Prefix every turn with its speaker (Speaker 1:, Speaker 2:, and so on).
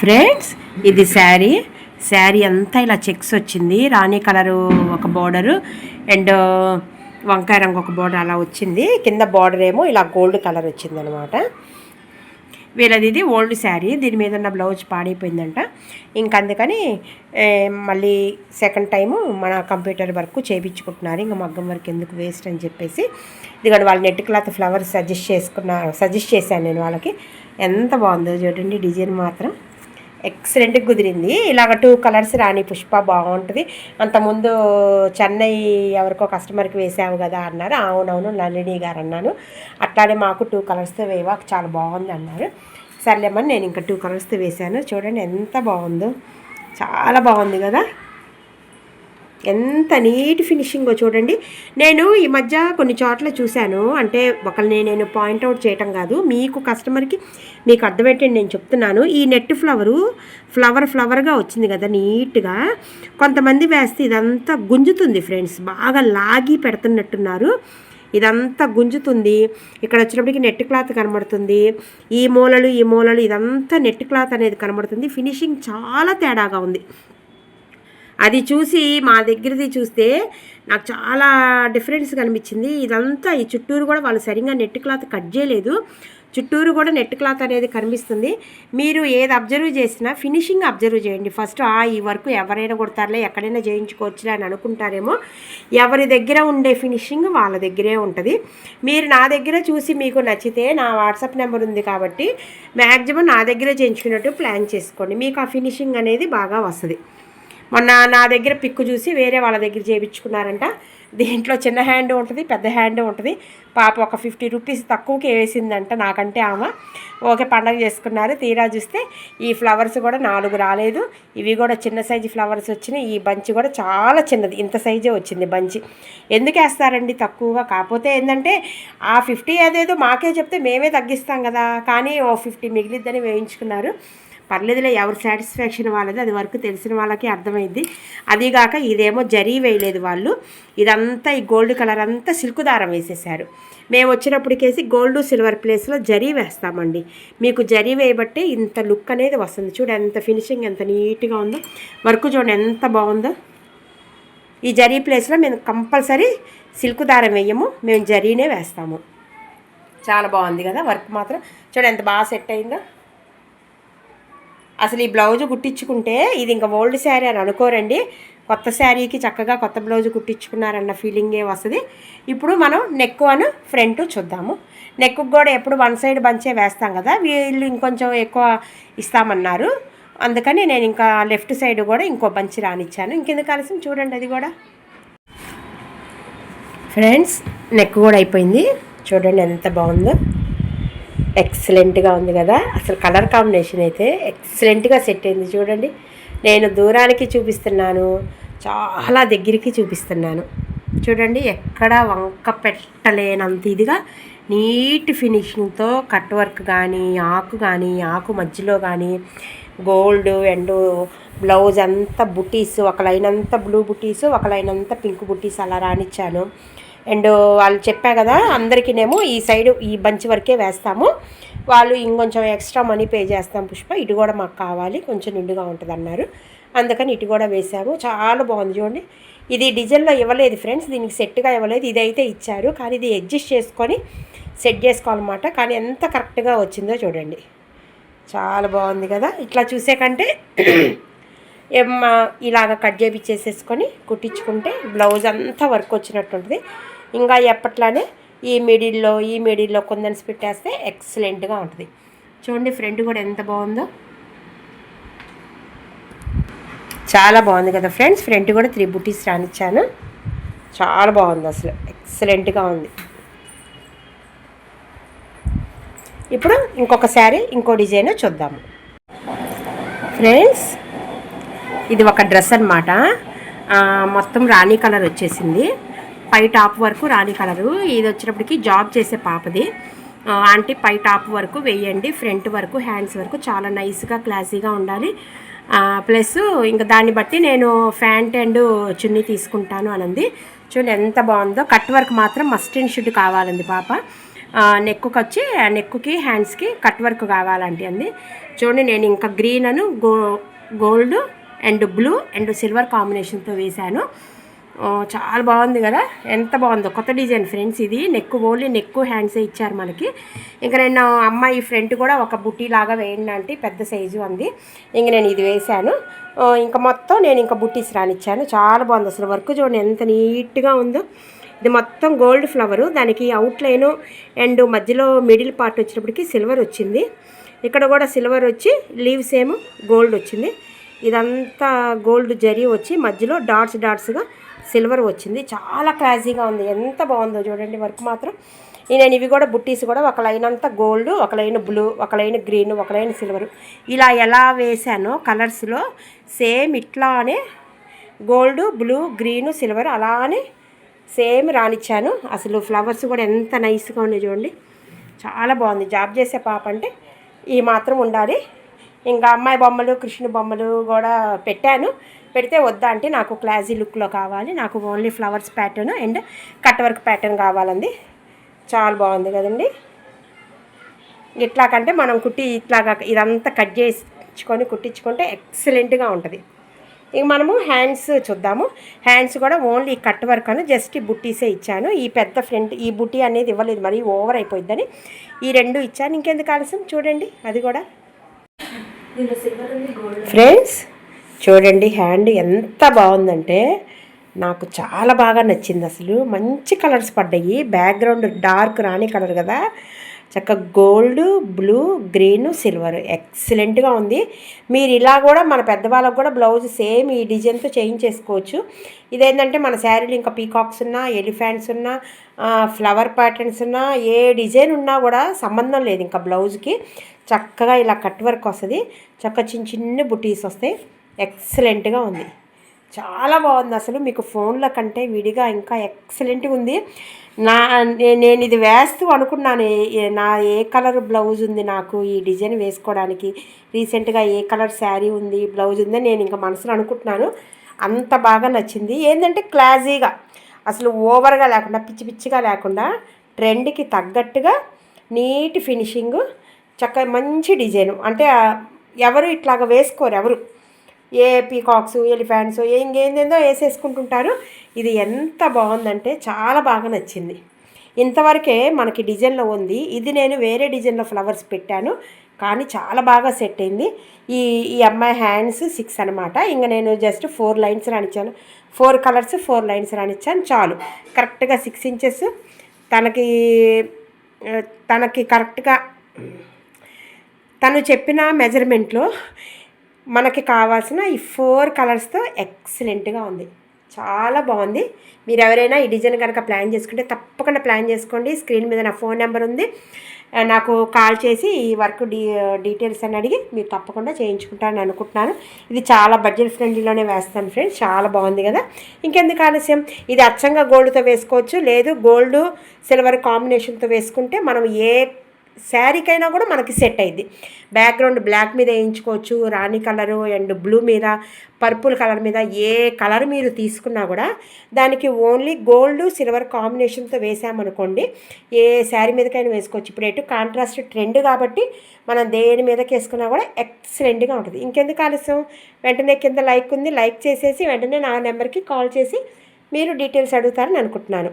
Speaker 1: Friends ఇది శారీ. శారీ అంతా ఇలా చెక్స్ వచ్చింది. రాణి కలరు ఒక బోర్డరు. అండ్ వంకాయ రంగు ఒక బోర్డర్ అలా వచ్చింది. కింద బార్డర్ ఏమో ఇలా గోల్డ్ కలర్ వచ్చింది అనమాట వీళ్ళది ఇది ఓల్డ్ శారీ. దీని మీద ఉన్న బ్లౌజ్ పాడైపోయిందంట. ఇంక అందుకని మళ్ళీ సెకండ్ టైము మన కంప్యూటర్ వర్క్ చేయించుకుంటున్నారు ఇంకా మగ్గం వర్క్ ఎందుకు వేస్ట్ అని చెప్పేసి. ఇదిగోండి వాళ్ళ నెట్ క్లాత్ ఫ్లవర్స్ సజెస్ట్ చేసుకున్న సజెస్ట్ చేశాను నేను వాళ్ళకి. ఎంత బాగుందో చూడండి డిజైన్ మాత్రం. ఎక్సలెంట్గా కుదిరింది. ఇలాగ టూ కలర్స్ రాని పుష్ప బాగుంటుంది. అంతకుముందు చెన్నై ఎవరికో కస్టమర్కి వేసావు కదా అన్నారు. అవునవును నళిని గారు అన్నాను. అట్లానే మాకు టూ కలర్స్తో వేవా చాలా బాగుంది అన్నారు. సర్లేమని నేను ఇంకా టూ కలర్స్తో వేశాను. చూడండి ఎంత బాగుందో. చాలా బాగుంది కదా. ఎంత నీట్ ఫినిషింగో చూడండి. నేను ఈ మధ్య కొన్ని చోట్ల చూశాను. అంటే ఒకరిని నేను పాయింట్అవుట్ చేయటం కాదు. మీకు కస్టమర్కి మీకు అర్థమేంటండి నేను చెప్తున్నాను. ఈ నెట్ ఫ్లవరు ఫ్లవర్ ఫ్లవర్గా వచ్చింది కదా నీట్గా. కొంతమంది వేస్తే ఇదంతా గుంజుతుంది ఫ్రెండ్స్. బాగా లాగి పెడుతున్నట్టున్నారు. ఇదంతా గుంజుతుంది. ఇక్కడ వచ్చినప్పటికి నెట్ క్లాత్ కనబడుతుంది. ఈ మూలలు ఈ మూలలు ఇదంతా నెట్ క్లాత్ అనేది కనబడుతుంది. ఫినిషింగ్ చాలా తేడాగా ఉంది. అది చూసి మా దగ్గరది చూస్తే నాకు చాలా డిఫరెన్స్ కనిపించింది. ఇదంతా ఈ చుట్టూరు కూడా వాళ్ళు సరిగ్గా నెట్ క్లాత్ కట్ చేయలేదు. చుట్టూరు కూడా నెట్ క్లాత్ అనేది కనిపిస్తుంది. మీరు ఏది అబ్జర్వ్ చేసినా ఫినిషింగ్ అబ్జర్వ్ చేయండి. ఫస్ట్ ఆ ఈ వర్క్ ఎవరైనా కొడతారులే ఎక్కడైనా చేయించుకోవచ్చులే అని అనుకుంటారేమో. ఎవరి దగ్గర ఉండే ఫినిషింగ్ వాళ్ళ దగ్గరే ఉంటుంది. మీరు నా దగ్గర చూసి మీకు నచ్చితే నా వాట్సాప్ నెంబర్ ఉంది కాబట్టి మ్యాక్సిమం నా దగ్గర చేయించుకున్నట్టు ప్లాన్ చేసుకోండి. మీకు ఆ ఫినిషింగ్ అనేది బాగా వస్తుంది. మొన్న నా దగ్గర పిక్కు చూసి వేరే వాళ్ళ దగ్గర చేయించుకున్నారంట దీంట్లో చిన్న హ్యాండ్ ఉంటుంది పెద్ద హ్యాండ్ ఉంటుంది. పాప ఒక ఫిఫ్టీ రూపీస్ తక్కువకి వేసిందంట నాకంటే ఆమె. ఓకే పండగ చేసుకున్నారు. తీరా చూస్తే ఈ ఫ్లవర్స్ కూడా నాలుగు రాలేదు. ఇవి కూడా చిన్న సైజు ఫ్లవర్స్ వచ్చినాయి. ఈ బంచి కూడా చాలా చిన్నది. ఇంత సైజే వచ్చింది బంచి. ఎందుకు వేస్తారండి తక్కువగా? కాకపోతే ఏంటంటే ఆ ఫిఫ్టీ అదేదో మాకే చెప్తే మేమే తగ్గిస్తాం కదా. కానీ ఓ ఫిఫ్టీ మిగిలిద్దని వేయించుకున్నారు. పర్లేదులే ఎవరి సాటిస్ఫాక్షన్ వాళ్ళది అది వరకు తెలిసిన వాళ్ళకి అర్థమైంది. అదిగాక ఇదేమో జరీ వేయలేదు వాళ్ళు. ఇదంతా ఈ గోల్డ్ కలర్ అంతా సిల్క్ దారం వేసేసారు మేము వచ్చినప్పటికేసి గోల్డ్ సిల్వర్ ప్లేస్లో జరీ వేస్తామండి. మీకు జరీ వేయబట్టే ఇంత లుక్ అనేది వస్తుంది. చూడు ఎంత ఫినిషింగ్ ఎంత నీట్గా ఉందో. వర్క్ చూడండి ఎంత బాగుందో. ఈ జరీ ప్లేస్లో మేము కంపల్సరీ సిల్క్ దారం వేయము. మేము జరీనే వేస్తాము. చాలా బాగుంది కదా వర్క్ మాత్రం. చూడండి ఎంత బాగా సెట్ అయిందో. అసలు ఈ బ్లౌజ్ కుట్టించుకుంటే ఇది ఇంకా ఓల్డ్ శారీ అని అనుకోరండి. కొత్త శారీకి చక్కగా కొత్త బ్లౌజ్ కుట్టించుకున్నారన్న ఫీలింగే వస్తుంది. ఇప్పుడు మనం నెక్ అను ఫ్రంట్ చూద్దాము. నెక్ కూడా ఎప్పుడు వన్ సైడ్ బంచే వేస్తాం కదా వీళ్ళు ఇంకొంచెం ఎక్కువ ఇస్తామన్నారు. అందుకని నేను ఇంకా లెఫ్ట్ సైడ్ కూడా ఇంకో బంచి రానిచ్చాను. ఇంకెందుకు కలిసి చూడండి అది కూడా. ఫ్రెండ్స్ నెక్ కూడా అయిపోయింది. చూడండి ఎంత బాగుందో. ఎక్సలెంట్గా ఉంది కదా. అసలు కలర్ కాంబినేషన్ అయితే ఎక్సలెంట్గా సెట్ అయింది. చూడండి. నేను దూరానికి చూపిస్తున్నాను. చాలా దగ్గరికి చూపిస్తున్నాను. చూడండి. ఎక్కడ వంక పెట్టలేనంత ఇదిగా నీట్ ఫినిషింగ్తో కట్ వర్క్ కానీ ఆకు కానీ ఆకు మధ్యలో కానీ గోల్డ్ అండ్ బ్లౌజ్ అంతా బుటీస్ ఒక లైన్ అంతా బ్లూ బుటీస్ ఒక లైన్ అంతా పింక్ బుటీస్ అలా రానిచ్చాను. అండ్ వాళ్ళు చెప్పా కదా అందరికీనేమో ఈ సైడ్ ఈ బంచ్ వరకే వేస్తాము. వాళ్ళు ఇంకొంచెం ఎక్స్ట్రా మనీ పే చేస్తాం పుష్ప ఇటు కూడా మాకు కావాలి కొంచెం నిండుగా ఉంటుంది అన్నారు అందుకని ఇటు కూడా వేసాము. చాలా బాగుంది చూడండి. ఇది డిజైన్లో ఇవ్వలేదు ఫ్రెండ్స్ దీనికి సెట్గా ఇవ్వలేదు ఇదైతే ఇచ్చారు. కానీ ఇది అడ్జస్ట్ చేసుకొని సెట్ చేసుకోవాలన్నమాట. కానీ ఎంత కరెక్ట్గా వచ్చిందో చూడండి. చాలా బాగుంది కదా. ఇట్లా చూసే కంటే ఇలాగ కట్ చేపించేసేసుకొని కుట్టించుకుంటే బ్లౌజ్ అంతా వర్క్ వచ్చినట్టు ఉంటుంది ఇంకా ఎప్పట్లానే ఈ మిడిల్లో ఈ మిడిల్లో కుందన్స్ పెట్టేస్తే ఎక్సలెంట్గా ఉంటుంది. చూడండి ఫ్రంట్ కూడా ఎంత బాగుందో. చాలా బాగుంది కదా ఫ్రెండ్స్ ఫ్రంట్ కూడా త్రీ బుటీస్ రానిచ్చాను. చాలా బాగుంది అసలు ఎక్సలెంట్గా ఉంది. ఇప్పుడు ఇంకొక శారీ ఇంకో డిజైన్ చూద్దాము. ఫ్రెండ్స్ ఇది ఒక డ్రెస్ అనమాట మొత్తం రాణి కలర్ వచ్చేసింది. పై టాప్ వరకు రాణి కలరు. ఇది వచ్చినప్పటికి జాబ్ చేసే పాపది. ఆంటీ పై టాప్ వరకు వేయండి ఫ్రంట్ వరకు హ్యాండ్స్ వరకు చాలా నైస్గా క్లాసీగా ఉండాలి. ప్లస్ ఇంకా దాన్ని బట్టి నేను ఫ్యాంట్ అండ్ చున్నీ తీసుకుంటాను అనంది. చూడండి ఎంత బాగుందో. కట్ వర్క్ మాత్రం మస్ట్ అండ్ షుడ్ కావాలండి పాప. నెక్కు వచ్చి నెక్కుకి హ్యాండ్స్కి కట్ వర్క్ కావాలంటే అంది. చూడండి నేను ఇంకా green Anu go gold and blue and silver కాంబినేషన్తో వేశాను. చాలా బాగుంది కదా? ఎంత బాగుందో. కొత్త డిజైన్ ఫ్రెండ్స్ ఇది. నెక్ ఓన్లీ నెక్ హ్యాండ్సే ఇచ్చారు మనకి. ఇంకా నేను అమ్మాయి ఫ్రంట్ కూడా ఒక బుట్టి లాగా వేయండి అంటే పెద్ద సైజు ఉంది ఇంక నేను ఇది వేశాను. ఇంకా మొత్తం నేను ఇంకా బుట్టీస్ రానిచ్చాను. చాలా బాగుంది. అసలు వర్క్ చూడండి ఎంత నీట్గా ఉందో. ఇది మొత్తం గోల్డ్ ఫ్లవరు. దానికి అవుట్లైను అండ్ మధ్యలో మిడిల్ పార్ట్ వచ్చినప్పటికి సిల్వర్ వచ్చింది. ఇక్కడ కూడా సిల్వర్ వచ్చి లీవ్స్ ఏమో గోల్డ్ వచ్చింది. ఇదంతా గోల్డ్ జరీ వచ్చి మధ్యలో డాట్స్ డాట్స్గా సిల్వర్ వచ్చింది. చాలా క్లాసీగా ఉంది. ఎంత బాగుందో చూడండి వర్క్ మాత్రం. ఈ నేను ఇవి కూడా బుట్టీస్ కూడా ఒక లైన్ అంతా గోల్డ్ ఒక లైన్ బ్లూ ఒక లైన్ గ్రీన్ ఒక లైన్ సిల్వర్. ఇలా ఎలా వేసానో కలర్స్లో సేమ్ ఇట్లానే గోల్డ్ బ్లూ గ్రీను సిల్వర్ అలానే సేమ్ రానిచ్చాను. అసలు ఫ్లవర్స్ కూడా ఎంత నైస్గా ఉన్నాయి చూడండి. చాలా బాగుంది. జాబ్ చేసే పాప అంటే ఈ మాత్రం ఉండాలి. ఇంకా అమ్మాయి బొమ్మలు కృష్ణ బొమ్మలు కూడా పెట్టాను. పెడితే వద్దా అంటే నాకు క్లాసీ లుక్లో కావాలి. నాకు only flowers pattern and cut work pattern కావాలండి. చాలా బాగుంది కదండి. ఇట్లాకంటే మనం కుట్టి ఇట్లాగా ఇదంతా కట్ చేసుకొని కుట్టించుకుంటే ఎక్సలెంట్గా ఉంటుంది. ఇక మనము హ్యాండ్స్ చూద్దాము. హ్యాండ్స్ కూడా ఓన్లీ కట్ వర్క్ అని జస్ట్ ఈ బుట్టీసే ఇచ్చాను. ఈ పెద్ద ఫ్రంట్ ఈ బుట్టి అనేది ఇవ్వలేదు. మరి ఓవర్ అయిపోయిద్దని ఈ రెండు ఇచ్చాను. ఇంకెందుకు ఆలస్యం? చూడండి. అది కూడా. ఫ్రెండ్స్ చూడండి హ్యాండ్ ఎంత బాగుందంటే నాకు చాలా బాగా నచ్చింది అసలు. మంచి కలర్స్ పడ్డాయి. బ్యాక్గ్రౌండ్ డార్క్ రాణి కలర్ కదా. చక్కగా గోల్డ్ బ్లూ గ్రీన్ సిల్వర్. ఎక్సలెంట్గా ఉంది. మీరు ఇలా కూడా మన పెద్దవాళ్ళకు కూడా బ్లౌజ్ సేమ్ ఈ డిజైన్తో చేయించేసుకోవచ్చు ఇదేంటంటే మన శారీలు ఇంకా పీకాక్స్ ఉన్నా ఎలిఫెంట్స్ ఉన్నా ఫ్లవర్ ప్యాటర్న్స్ ఉన్నా ఏ డిజైన్ ఉన్నా కూడా సంబంధం లేదు ఇంకా బ్లౌజ్కి. చక్కగా ఇలా కట్ వర్క్ వస్తుంది. చక్కగా చిన్న చిన్న బుటీస్ వస్తాయి. ఎక్సలెంట్గా ఉంది. చాలా బాగుంది అసలు మీకు ఫోన్ల కంటే విడిగా ఇంకా ఎక్సలెంట్గా ఉంది. నా నే- నేను ఇది వేస్తూ అనుకున్నాను. నా ఏ కలర్ బ్లౌజ్ ఉంది నాకు ఈ డిజైన్ వేసుకోవడానికి. రీసెంట్గా ఏ కలర్ శారీ ఉంది బ్లౌజ్ ఉందని నేను ఇంకా మనసులో అనుకుంటున్నాను. అంత బాగా నచ్చింది. ఏంటంటే క్లాజీగా. అసలు ఓవర్గా లేకుండా పిచ్చి పిచ్చిగా లేకుండా ట్రెండ్కి తగ్గట్టుగా నీట్ ఫినిషింగ్ చక్కగా మంచి డిజైను. అంటే ఎవరు ఇట్లాగ వేసుకోరు ఎవరు. ఏ పీకాక్స్ ఎలిఫెంట్స్ ఇంకేందేందో వేసేసుకుంటుంటారు. ఇది ఎంత బాగుందంటే చాలా బాగా నచ్చింది. ఇంతవరకే మనకి డిజైన్లో ఉంది. ఇది నేను వేరే డిజైన్లో ఫ్లవర్స్ పెట్టాను. కానీ చాలా బాగా సెట్ అయింది. ఈ ఈ అమ్మాయి హ్యాండ్స్ సిక్స్ అనమాట ఇంకా నేను జస్ట్ ఫోర్ లైన్స్ రానిచ్చాను. ఫోర్ కలర్స్ ఫోర్ లైన్స్ రానిచ్చాను. చాలు. కరెక్ట్గా సిక్స్ ఇంచెస్. తనకి తనకి కరెక్ట్గా తను చెప్పిన మెజర్మెంట్లో మనకి కావాల్సిన ఈ ఫోర్ కలర్స్తో ఎక్సలెంట్గా ఉంది. చాలా బాగుంది. మీరు ఎవరైనా ఈ డిజైన్ కనుక ప్లాన్ చేసుకుంటే తప్పకుండా ప్లాన్ చేసుకోండి. స్క్రీన్ మీద నా ఫోన్ నెంబర్ ఉంది. నాకు కాల్ చేసి ఈ వర్క్ డీ డీటెయిల్స్ అని అడిగి మీరు తప్పకుండా చేయించుకుంటారని అనుకుంటున్నాను. ఇది చాలా బడ్జెట్ ఫ్రెండ్లీలోనే వేస్తాను ఫ్రెండ్స్ చాలా బాగుంది కదా. ఇంకెందుకు ఆలస్యం? ఇది అచ్చంగా గోల్డ్తో వేసుకోవచ్చు. లేదు గోల్డ్ సిల్వర్ కాంబినేషన్తో వేసుకుంటే మనం ఏ శారీకైనా కూడా మనకి సెట్ అయింది. బ్యాక్గ్రౌండ్ బ్లాక్ మీద వేయించుకోవచ్చు రాణి కలరు అండ్ బ్లూ మీద పర్పుల్ కలర్ మీద ఏ కలర్ మీరు తీసుకున్నా కూడా దానికి ఓన్లీ గోల్డ్ సిల్వర్ కాంబినేషన్తో వేసామనుకోండి ఏ శారీ మీదకైనా వేసుకోవచ్చు. ఇప్పుడు ఎటు కాంట్రాస్ట్ ట్రెండ్ కాబట్టి మనం దేని మీదకి వేసుకున్నా కూడా ఎక్సలెంట్గా ఉంటుంది. ఇంకెందుకు ఆలస్యం? వెంటనే కింద లైక్ ఉంది లైక్ చేసేసి వెంటనే నా నెంబర్కి కాల్ చేసి మీరు డీటెయిల్స్ అడుగుతారని అనుకుంటున్నాను.